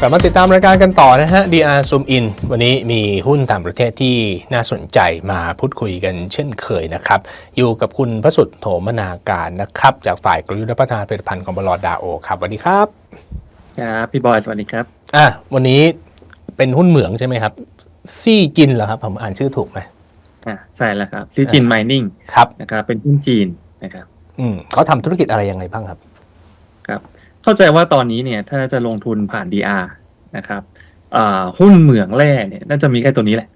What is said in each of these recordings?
กลับมาติดตามรายการกันต่อนะฮะ DR Zoom In วันนี้มีหุ้นต่างประเทศที่น่าสนใจมาพูดคุยกันเช่นเคยนะครับ อยู่กับคุณพระสุดโถมนาการนะครับ จากฝ่ายกลยุทธ์และพัฒนาผลิตภัณฑ์ของบลดาโอครับสวัสดีครับครับพี่บอยสวัสดีครับอะวันนี้เป็นหุ้นเหมืองใช่ไหมครับ ซี่จินเหรอครับ ผมอ่านชื่อถูกไหมอ่าใช่แล้วครับซีจินไมนิ่งครับนะครับเป็นหุ้นจีนนะครับ อืมเขาทำธุรกิจอะไรยังไงบ้างครับครับ เข้าใจว่าตอนนี้เนี่ยถ้าจะลงทุนผ่าน DR นะครับอ่าหุ้นเหมืองแร่เนี่ยน่าจะมีแค่ตัวนี้แหละ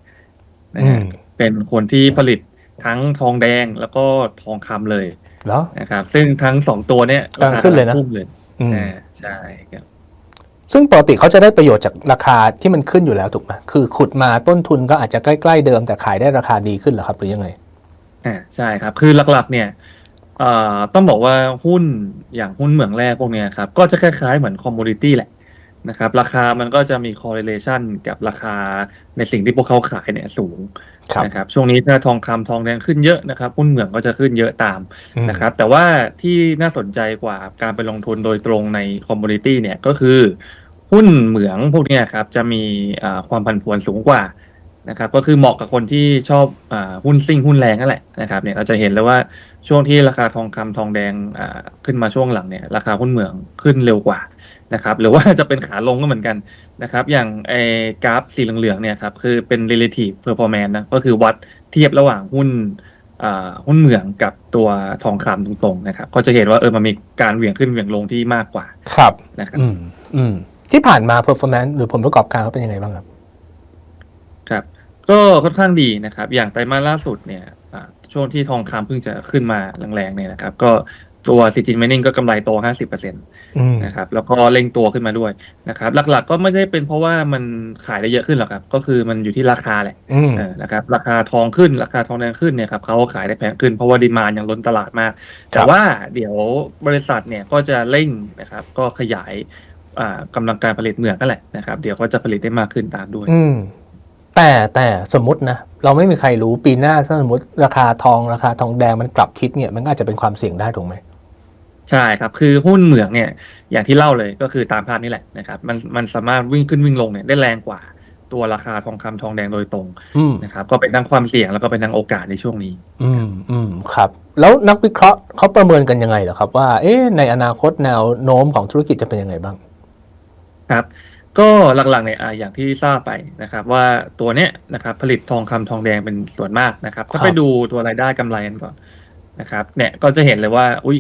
นะอืฮะมเป็นคนที่ผลิตทั้งทองแดงแล้วก็ทองคำเลยเหรอนะครับ ซึ่งทั้งสองตัวเนี่ยกำลังขึ้นเลยนะพุ่งเลยอืมอ่าใช่ครับซึ่งปกติเขาจะได้ประโยชน์จากราคาที่มันขึ้นอยู่แล้วถูกไหมคือขุดมาต้นทุนก็อาจจะใกล้ ๆ เดิมแต่ขายได้ราคาดีขึ้นเหรอครับหรือยังไงอ่าใช่ครับ คือหลักๆ เนี่ยเอ่อต้องบอกว่าหุ้นอย่างหุ้นเหมืองแร่พวกเนี้ยครับ ก็จะคล้ายๆเหมือนคอมมูนิตี้แหละนะครับ ราคามันก็จะมี correlation กับราคาในสิ่งที่พวกเขาขายเนี่ยสูงครับนะครับช่วงนี้ถ้าทองคำทองแดงขึ้นเยอะนะครับหุ้นเหมืองก็จะขึ้นเยอะตามอืมนะครับแต่ว่าที่น่าสนใจกว่าการไปลงทุนโดยตรงในคอมมูนิตี้เนี่ยก็คือ หุ้นเหมืองพวกเนี้ยครับจะมีอ่าความผันผวนสูงกว่านะครับก็คือเหมาะกับคนที่ชอบอาหุ้นซิ่งหุ้นแรงนั่นแหละนะครับเนี่ยเราจะเห็นเลยว่า ช่วงที่ราคาทองคำทองแดงอ่าขึ้นมาช่วงหลังเนี่ยราคาหุ้นเหมืองขึ้นเร็วกว่านะครับหรือว่าจะเป็นขาลงก็เหมือนกันนะครับอย่างไอ้กราฟสีเหลืองๆเนี่ยครับคือเป็น relative performance นะก็คือวัดเทียบระหว่างหุ้นอ่าหุ้นเหมืองกับตัวทองคำตรงๆนะครับก็จะเห็นว่าเออมันมีการเหวี่ยงขึ้นเหวี่ยงลงที่มากกว่าครับนะครับอืมอืมที่ผ่านมา performance หรือผลประกอบการเขาเป็นยังไงบ้างครับ ครับ ก็ค่อนข้างดีนะครับ อย่างไตรมาสล่าสุดเนี่ยอ่า ช่วงที่ทองคำเพิ่งจะขึ้นมาแรงๆเนี่ยนะครับ ก็ตัวซิจิน m ม n นิ่งก็กำไรโต 50%อืมนะครับ แล้วก็เร่งตัวขึ้นมาด้วยนะครับ หลักๆก็ไม่ได้เป็นเพราะว่ามันขายได้เยอะขึ้นหรอกครับ ก็คือมันอยู่ที่ราคาแหละอืมเออนะครับ ราคาทองขึ้น ราคาทองแดงขึ้นเนี่ยครับเขาก็ขายได้แพงขึ้น เพราะว่าดีมานยังล้นตลาดมากครัแต่บว่าเดี๋ยวบริษัทเนี่ยก็จะเร่งนะครับ ก็ขยายอ่ากำลังการผลิตเหมืองนั่นแหละนะครับ เดี๋ยวก็จะผลิตได้มากขึ้นตามด้วยอืม แต่แต่สมมตินะเราไม่มีใครรู้ปีหน้าถ้าสมมติราคาทองราคาทองแดงมันกลับทิศเนี่ยมันก็อาจจะเป็นความเสี่ยงได้ถูกไหมใช่ครับ คือหุ้นเหมืองเนี่ยอย่างที่เล่าเลยก็คือตามภาพนี้แหละนะครับมันมันสามารถวิ่งขึ้นวิ่งลงเนี่ยได้แรงกว่าตัวราคาทองคำทองแดงโดยตรงอืมนะครับก็เป็นทั้งความเสี่ยงแล้วก็เป็นทั้งโอกาสในช่วงนี้ อืมอืมครับ แล้วนักวิเคราะห์เขาประเมินกันยังไงเหรอครับว่าเอ๊ะในอนาคตแนวโน้มของธุรกิจจะเป็นยังไงบ้าง ครับ ก็หลักๆเนี่ยอ่าอย่างที่ทราบไปนะครับ ว่าตัวเนี้ยนะครับผลิตทองคำทองแดงเป็นส่วนมากนะครับครัถ้าบไปดูตัวรายได้กำไรกันก่อนนะครับเนี่ยก็จะเห็นเลยว่า อุ้ย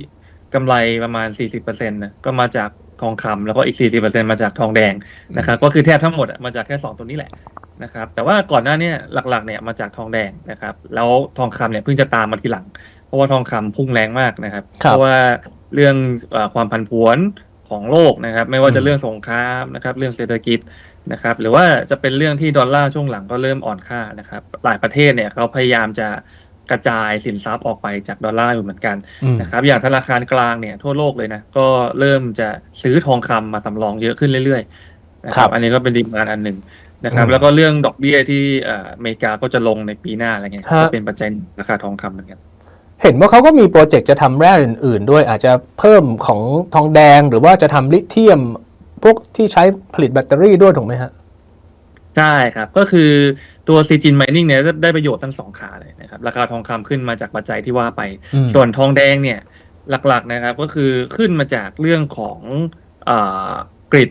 กำไรประมาณ 40%นะก็มาจากทองคำแล้วก็อีก 40%มาจากทองแดงนะครับ ก็คือแทบทั้งหมดอะมาจากแค่สองตัวนี้แหละนะครับ แต่ว่าก่อนหน้าเนี้หลักๆเนี่ยมาจากทองแดงนะครับ แล้วทองคำเนี่ยเพิ่งจะตามมาทีหลัง เพราะว่าทองคำพุ่งแรงมากนะครับ ครับ เพราะว่าเรื่องเออความผันผวน ของโลกนะครับ ไม่ว่าอืจะมเรื่องสงครามนะครับ เรื่องเศรษฐกิจนะครับ หรือว่าจะเป็นเรื่องที่ดอลลาร์ช่วงหลังก็เริ่มอ่อนค่านะครับ หลายประเทศเนี่ยเขาพยายามจะกระจายสินทรัพย์ออกไปจากดอลลาร์อยู่เหมือนกันอืมนะครับ อย่างธนาคารกลางเนี่ยทั่วโลกเลยนะก็เริ่มจะซื้อทองคำมาสำรองเยอะขึ้นเรื่อยๆนะคครัรับบอันนี้ก็เป็นดีมานอันหนึ่งนะครับอืมแล้วก็เรื่องดอกเบี้ยที่เอ่ออเมริกาก็จะลงในปีหน้าอะไรเงี้ยฮะก็เป็นปัจจัยหนึ่งราคาทองคำเหมือนกัน เห็นว่าเขาก็มีโปรเจกต์จะทำแร่อื่น ๆ ด้วยอาจจะเพิ่มของทองแดงหรือว่าจะทำลิเธียมพวกที่ใช้ผลิตแบตเตอรี่ด้วยถูกไหมฮะใช่ครับ ก็คือตัวซีจินไมนิ่งเนี่ยได้ได้ประโยชน์ทั้งสองขาเลยนะครับ ราคาทองคำขึ้นมาจากปัจจัยที่ว่าไปอืมส่วนทองแดงเนี่ยหลัก ๆ นะครับ ก็คือขึ้นมาจากเรื่องของเอ่อกริด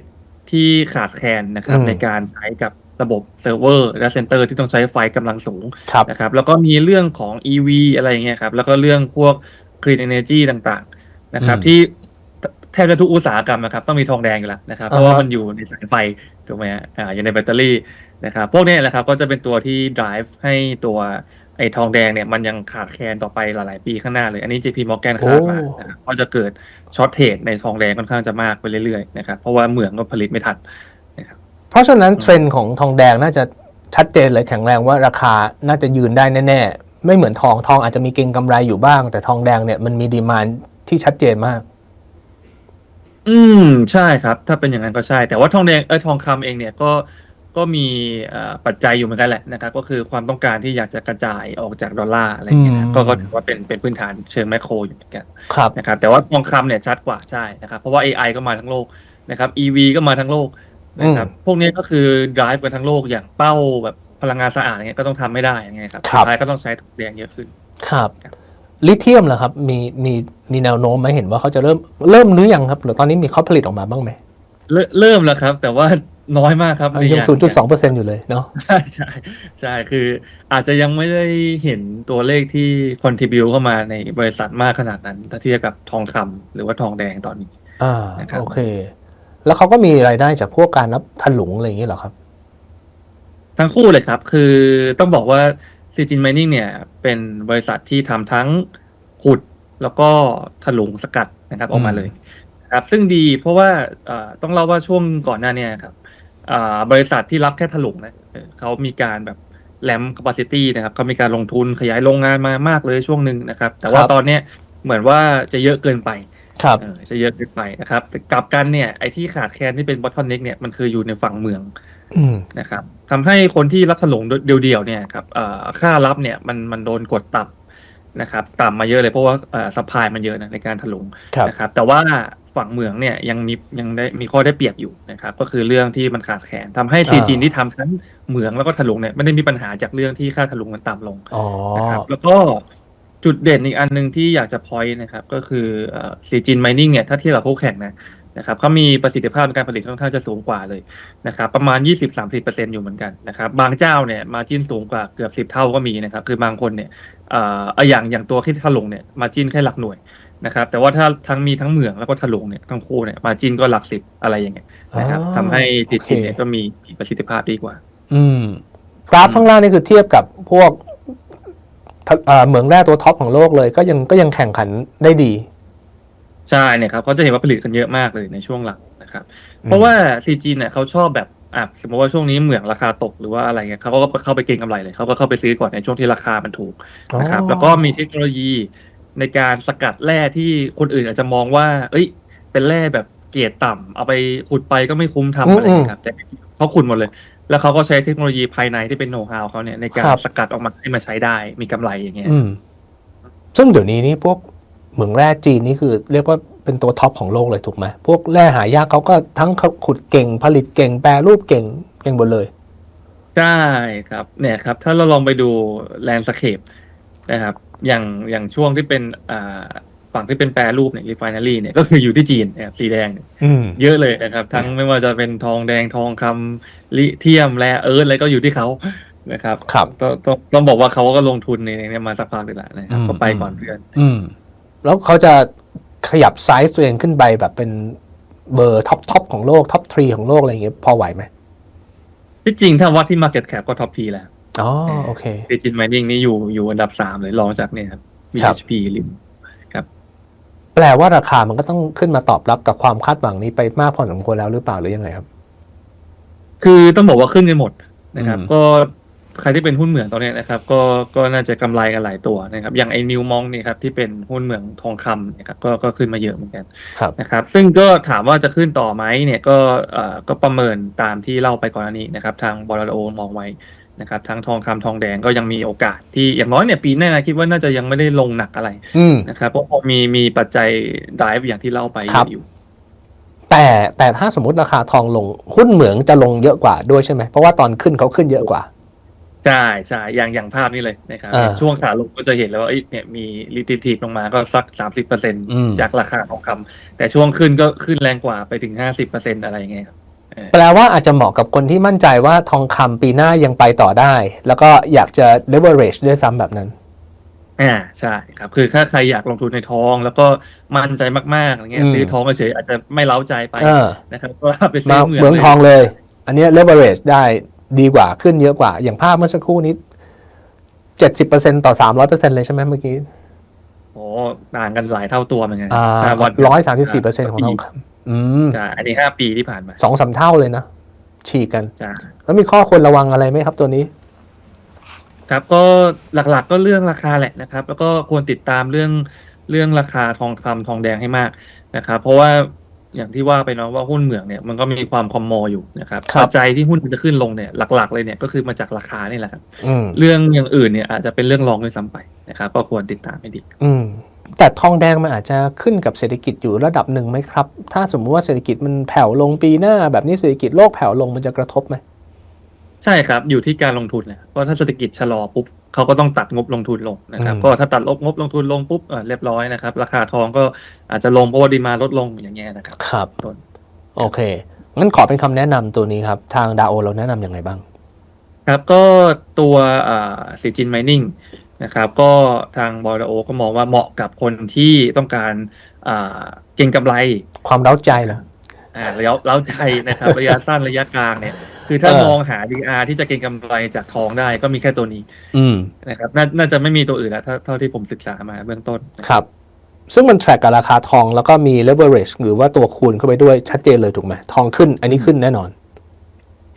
ที่ขาดแคลนนะครับอืมในการใช้กับ ระบบเซิร์ฟเวอร์และเซ็นเตอร์ที่ต้องใช้ไฟกำลังสูงครับนะครับแล้วก็มีเรื่องของ EV อะไรอย่างเงี้ยครับแล้วก็เรื่องพวก Green Energy ต่างๆนะครับอืมที่แทบจะทุกอุตสาหกรรมนะครับต้องมีทองแดงอยู่แล้วนะครับเพอ่าฮะราะว่ามันอยู่ในสายไฟถูกไหมฮะอ่าอยู่ในแบตเตอรี่นะครับพวกเนี้ยแหละครับก็จะเป็นตัวที่ drive ให้ตัวไอ้ทองแดงเนี่ยมันยังขาดแคลนต่อไปหลาย ๆ ปีข้างหน้าเลย อันนี้ JP Morgan คาดมานะครับก็จะเกิดช็อตเทรดในทองแดงค่อนข้างจะมากไปเรื่อย ๆ นะครับ เพราะว่าเหมืองก็ผลิตไม่ทัน เพราะฉะนั้นเทรนด์ของทองแดงน่าจะชัดเจนเลยแข็งแรงว่าราคาน่าจะยืนได้แน่ๆ ไม่เหมือนทองทองอาจจะมีเก็งกำไรอยู่บ้าง แต่ทองแดงเนี่ยมันมีดีมานที่ชัดเจนมาก อืมใช่ครับ ถ้าเป็นอย่างนั้นก็ใช่ แต่ว่าทองแดงเออทองคำเองเนี่ยก็ก็มีเอ่อปัจจัยอยู่เหมือนกันแหละนะครับ ก็คือความต้องการที่อยากจะกระจายออกจากดอลลาร์อะไรอย่างเงี้ยอืนะมก็ก็ถือว่าเป็นเป็นพื้นฐานเชิงแมคโครอยู่เหมือนกันครับนะครับ แต่ว่าทองคำเนี่ยชัดกว่าใช่นะครับ เพราะว่า AI ก็มาทั้งโลกนะครับ EV ก็มาทั้งโลก นะครับ พวกนี้ก็คือ drive กันทั้งโลกอย่างเป้าแบบพลังงานสะอาดอย่างเงี้ยก็ต้องทำไม่ได้อย่างเงี้ยครับครับสุดท้ายก็ต้องใช้ทองแดงเยอะขึ้น ครับครับลิเธียมเหรอครับ มีมีมีแนวโน้มไหมเห็นว่าเขาจะเริ่มเริ่มหรือยังครับหรือตอนนี้มีเขาผลิตออกมาบ้างไหมเริ่มเริ่มแล้วครับ แต่ว่าน้อยมากครับในยัง0.2เปอร์เซ็นต์อยู่เลยเนาะใช่ใช่ใช่คืออาจจะยังไม่ได้เห็นตัวเลขที่ contribu เข้ามาในบริษัทมากขนาดนั้น ถ้าเทียบกับทองคำหรือว่าทองแดงตอนนี้ อ่านะครับโอเค แล้วเขาก็มีรายได้จากพวกการรับถลุงอะไรอย่างเงี้ยเหรอครับ ทั้งคู่เลยครับ คือต้องบอกว่า c ีจิน Mining เนี่ย เป็นบริษัทที่ทำทั้งขุดแล้วก็ถลุงสกัดนะครับออกมาเลยครับ ซึ่งดีเพราะว่าเอ่อต้องเล่าว่าช่วงก่อนหน้าเนี้ครับอ่าบริษัทที่รับแค่ถลุงนะเออเขามีการแบบแ a ม capacity นะครับเขามีการลงทุนขยายโรงงานมามากเลยช่วงหนึ่งนะครับ แต่ว่าครับตอนเนี้ยเหมือนว่าจะเยอะเกินไป ครับเออจะเยอะเกินไปนะครับแต่กลับกันเนี่ยไอ้ที่ขาดแคลนที่เป็น bottleneck เนี่ยมันคืออยู่ในฝั่งเมืองอืมนะครับทำให้คนที่รับถลุงเดียวๆเนี่ยครับเอ่อค่ารับเนี่ยมันมันโดนกดต่ำนะครับต่ำมาเยอะเลยเพราะว่าเอ่อสปายมันเยอะนะในการถลุงครับ นะครับ แต่ว่าฝั่งเหมืองเนี่ยยังมียังได้มีข้อได้เปรียบอยู่นะครับก็คือเรื่องที่มันขาดแคลนทำให้ซีจีนที่ทำทั้งเหมืองแล้วก็ถลุงเนี่ยไม่ได้มีปัญหาจากเรื่องที่ค่าถลุงมันต่ำลง อ๋อ นะครับแล้วก็ จุดเด่นอีกอันหนึ่งที่อยากจะพอยต์นะครับก็คือซีจินไมนิ่งเนี่ยถ้าเทียบกับคู่แข่งนะนะครับเขามีประสิทธิภาพในการผลิตค่อนข้างจะสูงกว่าเลยนะครับประมาณ 20-30%อยู่เหมือนกันนะครับบางเจ้าเนี่ยมาจิ้นสูงกว่าเกือบ 10 เท่าก็มีนะครับคือบางคนเนี่ยเอ่อเอาอย่างอย่างตัวที่ถลุงเนี่ยมาจิ้นแค่หลักหน่วยนะครับแต่ว่าถ้าทั้งมีทั้งเหมืองแล้วก็ถลุงเนี่ยทั้งคู่เนี่ยมาจิ้นก็หลักสิบอะไรอย่างเงี้ยนะครับอ๋อทำให้ซีจินโอเคเนี่ยก็มีมีประสิทธิภาพดีกว่า อืมกราฟข้างล่างนี่คือเทียบกับพวกทะ เอ่อเหมืองแร่ตัวท็อปของโลกเลย ก็ยังก็ยังแข่งขันได้ดี ใช่เนี่ยครับเขาจะเห็นว่าผลิตกันเยอะมากเลยในช่วงหลังนะครับ เพราะว่าซีจีเนี่ยเขาชอบแบบอะสมมติว่าช่วงนี้เหมืองราคาตกหรือว่าอะไรเงี้ยเขาก็เข้าไปเก็งกำไรเลยเขาก็เข้าไปซื้อก่อนในช่วงที่ราคามันถูกนะครับอ๋อแล้วก็มีเทคโนโลยีในการสกัดแร่ที่คนอื่นอาจจะมองว่า เอ้ย เป็นแร่แบบเกรดต่ำเอาไปขุดไปก็ไม่คุ้มทำอะไรเงี้ยครับแต่เขาขุดหมดเลย แล้วเขาก็ใช้เทคโนโลยีภายในที่เป็นโน้ตฮาวเขาเนี่ยในการสกัดออกมาให้มาใช้ได้มีกำไรอย่างเงี้ย อืม ซึ่งเดี๋ยวนี้นี่พวกเหมืองแร่จีนนี่คือ เรียกว่าเป็นตัวท็อปของโลกเลยถูกไหมพวกแร่หายากเขาก็ทั้งขุดเก่ง ผลิตเก่งแปรรูปเก่งเก่งหมดเลย ใช่ครับเนี่ยครับ ถ้าเราลองไปดูแลนด์สเคปนะครับ อย่างอย่างช่วงที่เป็นอ่า ฝั่งที่เป็นแปรรูปเนี่ยรีไฟนารีเนี่ยก็คืออยู่ที่จีนนะครับสีแดงเนี่ยอืมเยอะเลยนะครับ ทั้งไม่ว่าจะเป็นทองแดงทองคำลิเทียมแร่เอิร์ธอะไรก็อยู่ที่เขานะครับครับต้องต้องต้องบอกว่าเขาก็ลงทุนในในมาสักพักเลยแหละนะครับอืมก็ไปก่อนเพื่อน อืม แล้วเขาจะขยับไซส์ตัวเองขึ้นไปแบบเป็นเบอร์ท็อปท็อปของโลกท็อปทรีของโลกอะไรอย่างเงี้ยพอไหวไหมที่จริงถ้าวัดที่ Market Cap ก็ท็อปทีแล้วอ๋อโอเคดิจิน Mining นี่อยู่อยู่อันดับสามเลยรองจากเนี่ยครับครับ BHP ลิม แปลว่าราคามันก็ต้องขึ้นมาตอบรับกับความคาดหวังนี้ไปมากพอสมควรแล้วหรือเปล่าหรือยังไงครับ คือต้องบอกว่าขึ้นกันหมดนะครับอืมก็ใครที่เป็นหุ้นเหมืองตอนเนี้ยนะครับ ก็ก็น่าจะกำไรกันหลายตัวนะครับ อย่างไอ้นิวมองนี่ครับที่เป็นหุ้นเหมืองทองคำนะครับก็ก็ขึ้นมาเยอะเหมือนกันครับนะครับ ซึ่งก็ถามว่าจะขึ้นต่อไหมเนี่ยก็เอ่อก็ประเมินตามที่เล่าไปก่อนหน้านี้นะครับ ทางบอลโอมองไว้ นะครับทั้งทองคำทองแดงก็ยังมีโอกาสที่อย่างน้อยเนี่ยปีหน้าคิดว่าน่าจะยังไม่ได้ลงหนักอะไรอืมนะครับเพราะพอมีมีปัจจัย drive อย่างที่เล่าไปครับอยู่แต่แต่ถ้าสมมติราคาทองลงหุ้นเหมืองจะลงเยอะกว่าด้วยใช่ไหมเพราะว่าตอนขึ้นเขาขึ้นเยอะกว่าใช่ใช่อย่างอย่างภาพนี้เลยนะครับอ่าช่วงขาลงก็จะเห็นแล้วว่าเอ้ยเนี่ยมีรีทิทีฟลงมาก็สักสามสิบเปอร์เซ็นอืมจากราคาทองคำแต่ช่วงขึ้นก็ขึ้นแรงกว่าไปถึงห้าสิบเปอร์เซ็นอะไรอย่างเงี้ยครับเออ แปลว่าอาจจะเหมาะกับคนที่มั่นใจว่าทองคำปีหน้ายังไปต่อได้ แล้วก็อยากจะ leverage ด้วยซ้ำแบบนั้นอ่าใช่ครับ คือถ้าใครอยากลงทุนในทอง แล้วก็มั่นใจมากๆอย่างเงี้ยอืมซื้อทองเฉยๆอาจจะไม่เล้าใจไปเออนะครับก็ไปซื้มาอเหมืองเหมืองเลยทองเลย อันเนี้ย leverage ได้ดีกว่าขึ้นเยอะกว่า อย่างภาพเมื่อสักครู่นี้เจ็ดสิบเปอร์เซ็นต่อสามร้อยเปอร์เซ็นเลยใช่ไหมเมื่อกี้โอ้ต่างกันหลายเท่าตัวเหมือนกันอ่าถ้วัดร้อยสามสิบสี่เปอร์เซ็นของทองคำ อืมใช่อันนี้ห้าปีที่ผ่านมาสองสามเท่าเลยนะ ฉีกกันใช่แล้วมีข้อควรระวังอะไรไหมครับตัวนี้ ครับก็หลักๆก็เรื่องราคาแหละนะครับ แล้วก็ควรติดตามเรื่องเรื่องราคาทองคำทองแดงให้มากนะครับ เพราะว่าอย่างที่ว่าไปเนาะว่าหุ้นเหมืองเนี่ยมันก็มีความคอมโมอยู่นะครับครับ ปัจจัยที่หุ้นมันจะขึ้นลงเนี่ยหลักๆเลยเนี่ยก็คือมาจากราคานี่แหละครับ อืม เรื่องอย่างอื่นเนี่ยอาจจะเป็นเรื่องรองด้วยซ้ำไปนะครับ ก็ควรติดตามให้ดี อืม แต่ทองแดงมันอาจจะขึ้นกับเศรษฐกิจอยู่ระดับหนึ่งไหมครับ ถ้าสมมุติว่าเศรษฐกิจมันแผ่วลงปีหน้า แบบนี้เศรษฐกิจโลกแผ่วลงมันจะกระทบไหมใช่ครับ อยู่ที่การลงทุนแหละเพราะถ้าเศรษฐกิจชะลอปุ๊บเขาก็ต้องตัดงบลงทุนลงนะครับก็ถ้าตัดงบลงทุนลงปุ๊บเอ่อเรียบร้อยนะครับ ราคาทองก็อาจจะลงเพราะว่าดีมาลดลงอย่างเงี้ยนะครับครับต้นโอเคงั้นขอเป็นคำแนะนำตัวนี้ครับ ทางดาโอเราแนะนำยังไงบ้าง ครับก็ตัวสีจินไมนิ่ง นะครับ ก็ทางบอร์โอก็มองว่าเหมาะกับคนที่ต้องการอ่าเก็งกำไร ความเร้าใจเหรออ่าระยะเล้าใจนะครับ ระยะสั้นระยะกลางเนี่ย คือถ้าเออมองหา DR ที่จะเก็งกำไรจากทองได้ก็มีแค่ตัวนี้ อืมนะครับนาน่าจะไม่มีตัวอื่นแล้วถ้าเท่าที่ผมศึกษามาเบื้องต้นครับ ซึ่งมัน track กับราคาทองแล้วก็มี leverage หรือว่าตัวคูณเข้าไปด้วยชัดเจนเลยถูกไหมทองขึ้น อันนี้ขึ้นแน่นอน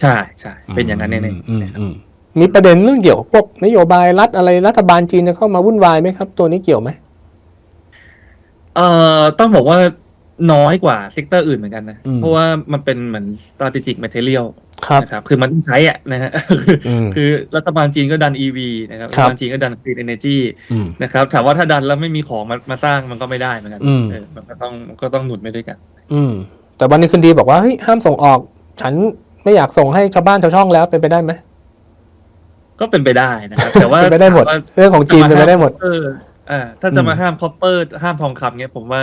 ใช่ใช่เป็นอย่างนั้นแน่อืมอืมๆนะครับอื มมีประเด็นเรื่องเกี่ยวกับพวกนโยบายรัฐอะไรรัฐบาลจีนจะเข้ามาวุ่นวายไหมครับ ตัวนี้เกี่ยวไหมเอ่อต้องบอกว่าน้อยกว่าเซกเตอร์อื่นเหมือนกันนะอืมเพราะว่ามันเป็นเหมือน strategic material ครับนะครับ คือมันต้องใช้อะนะฮะอืมคือรัฐบาลจีนก็ดัน EV นะครับครัรับฐบาลจีนก็ดัน clean energy อืมนะครับถามว่าถ้าดันแล้วไม่มีของมามาสร้างมันก็ไม่ได้เหมือนกันอืมเออมันก็ต้องมันก็ต้องหนุนไปด้วยกัน อืม แต่วันนี้คืนดีบอกว่าเฮ้ยห้ามส่งออก ฉันไม่อยากส่งให้ชาวบ้านชาวช่องแล้วเป็นไปได้ไหม ก็เป็นไปได้นะครับ แต่ว่าเป็นไปได้หมดถาว่าเรื่องของจีนเป็นไปได้หมดเอออ่าถ้าจะอืมมาห้ามคอปเปอร์ ห้ามทองคำเนี้ยผมว่า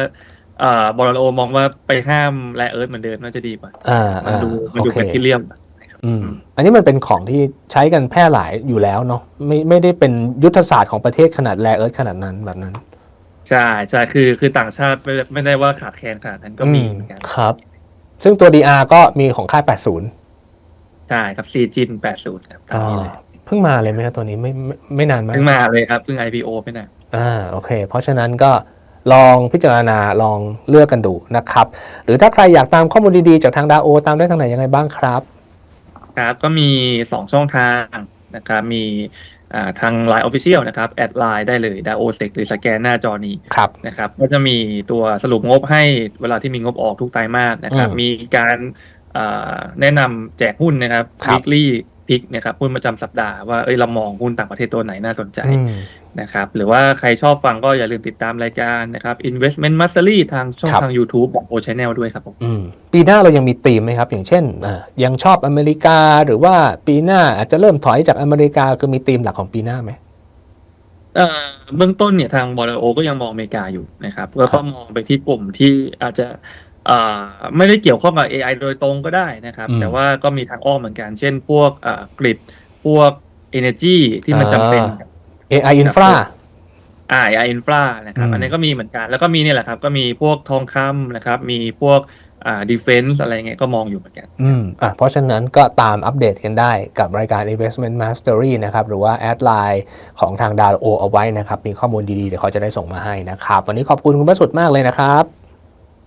อ่าบอลโอมองว่าไปห้ามแร่เอิร์ธเหมือนเดิมน่าจะดีกว่าอ่ามันอ่าดูมันโอดูเคเป็นที่เลี่ยมอืมอันนี้มันเป็นของที่ใช้กันแพร่หลายอยู่แล้วเนาะไม่ไม่ได้เป็นยุทธศาสตร์ของประเทศขนาดแรเอิร์ธขนาดนั้นแบบนั้น ใช่ใช่คือคือต่างชาติไม่ได้ไม่ได้ว่าขาดแคลนขนาดนั้นก็มีเหมือนกันครับ ซึ่งตัว DR ก็มีของค่าย80 ใช่ครับซีจินแปดศูนย์ครับตามนี้เลยเพิ่งมาเลยไหมครับตัวนี้ไม่ไม่ไม่นานไหมากเพิ่งมาเลยครับเพิ่ง IPO ไปนะอ่าโอเค เพราะฉะนั้นก็ลองพิจารณาลองเลือกกันดูนะครับ หรือถ้าใครอยากตามข้อมูลดีๆ จากทางดาโอตามได้ทางไหนยังไงบ้างครับครับก็มีสองช่องทางนะครับมีอ่าทาง Line Official นะครับ แอดไลน์ได้เลยดาโอเซกหรือสแกนหน้าจอนี้ครับนะครับ ก็จะมีตัวสรุปงบให้เวลาที่มีงบออกทุกไตรมาสนะครับอืมมีการอ่าแนะนำแจกหุ้นนะครับค รับ weekly pick นะครับหุ้นประจำสัปดาห์ว่าเอ้ยเรามองหุ้นต่างประเทศตัวไหนน่าสนใจอืมนะครับหรือว่าใครชอบฟังก็อย่าลืมติดตามรายการนะครับ Investment Mastery ทางช่องครับทาง YouTube ของ O Channel ด้วยครับผมอืมปีหน้าเรายังมีธีมไหมครับ อย่างเช่นอ่ายังชอบอเมริกาหรือว่าปีหน้าอาจจะเริ่มถอยจากอเมริกาคือมีธีมหลักของปีหน้าไหมเอ่อเบื้องต้นเนี่ยทางบอลโอก็ยังมองอเมริกาอยู่นะครับแล้วก็มองไปที่กลุ่มที่อาจจะอ่า ไม่ได้เกี่ยวข้องกับ AI โดยตรงก็ได้นะครับอืมแต่ว่าก็มีทางอ้อมเหมือนกัน เช่นพวกอ่ากริดพวก Energy ที่มันจำเป็นอ่า AI Infra อ่า AI Infra นะครับอืมอันนี้ก็มีเหมือนกัน แล้วก็มีเนี่ยแหละครับ ก็มีพวกทองคำนะครับ มีพวกอ่า defense อะไรเงี้ยก็มองอยู่เหมือนกัน อืม อะ เพราะฉะนั้นก็ตามอัปเดตกันได้กับรายการ Investment Mastery นะครับ หรือว่าแอดไลน์ของทางดาวโอเอาไว้นะครับ มีข้อมูลดีๆ เดี๋ยวเขาจะได้ส่งมาให้นะครับ วันนี้ขอบคุณคุณประสุทธิ์มากเลยนะครับ